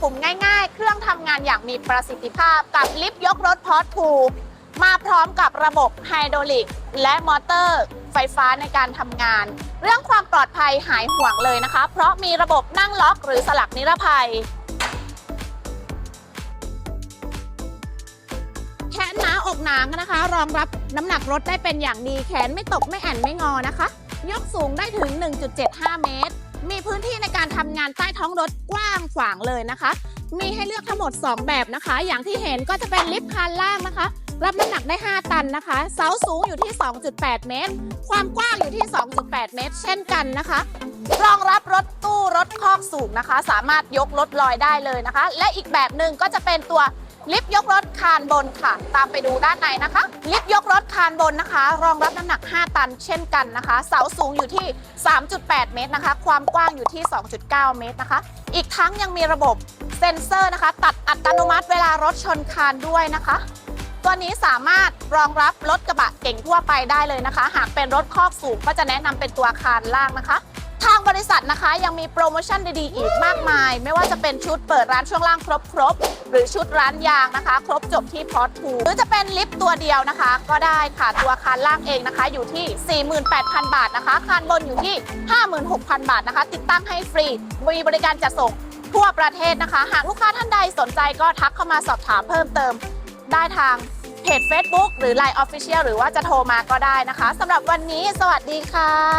ปุ่มง่าย ๆ เครื่องทำงานอย่างมีประสิทธิภาพกับลิฟต์ยกรถพอร์ตพูมาพร้อมกับระบบไฮดรอลิก และมอเตอร์ไฟฟ้าในการทำงาน เรื่องความปลอดภัยหายห่วงเลยนะคะ เพราะมีระบบนั่งล็อกหรือสลักนิรภัยแขนหนาอกหนานะคะ รองรับน้ำหนักรถได้เป็นอย่างดีแขนไม่ตกไม่แอนไม่งอนะคะ ยกสูงได้ถึง 1.75 เมตร มีพื้นที่ในการทำงานใต้ท้องรถกว้างขวางเลยนะคะ มีให้เลือกทั้งหมด 2 แบบนะคะ อย่างที่เห็นก็จะเป็นลิฟต์คันล่างนะคะ รับน้ำหนักได้ 5 ตันนะคะ เสาสูงอยู่ที่ 2.8 เมตร ความกว้างอยู่ที่ 2.8 เมตร เช่นกันนะคะ รองรับรถตู้รถคอกสูงนะคะ สามารถยกรถลอยได้เลยนะคะ และอีกแบบหนึ่งก็จะเป็นตัว ลิฟต์ยกรถคานบนค่ะ ตามไปดูด้านในนะคะ ลิฟต์ยกรถคานบนนะคะ รองรับน้ำหนัก 5 ตันเช่นกันนะคะ เสาสูงอยู่ที่ 3.8 เมตรนะคะ ความกว้างอยู่ที่ 2.9 เมตรนะคะ อีกทั้งยังมีระบบเซ็นเซอร์นะคะ ตัดอัตโนมัติเวลารถชนคานด้วยนะคะ ตัวนี้สามารถรองรับรถกระบะเก่งทั่วไปได้เลยนะคะ หากเป็นรถคอกสูงก็จะแนะนำเป็นตัวคานล่างนะคะ บริษัทนะคะ ยังมีโปรโมชั่นดีๆ อีกมากมาย ไม่ว่าจะเป็นชุดเปิดร้านช่วงล่างครบครบๆหรือชุดร้านยางนะคะ ครบจบที่พอตทูหรือจะเป็นลิฟต์ตัวเดียวนะคะ ก็ได้ค่ะตัวคานล่างเองนะคะ อยู่ที่ 48,000 บาทนะคะคานบนอยู่ที่ 56,000 บาทนะคะ ติดตั้งให้ฟรีมีบริการจัดส่งทั่วประเทศนะคะ หากลูกค้าท่านใดสนใจก็ทักเข้ามาสอบถามเพิ่มเติม ได้ทางเพจ Facebook หรือ Line Official หรือว่าจะโทรมาก็ได้นะคะสำหรับวันนี้ สวัสดีค่ะ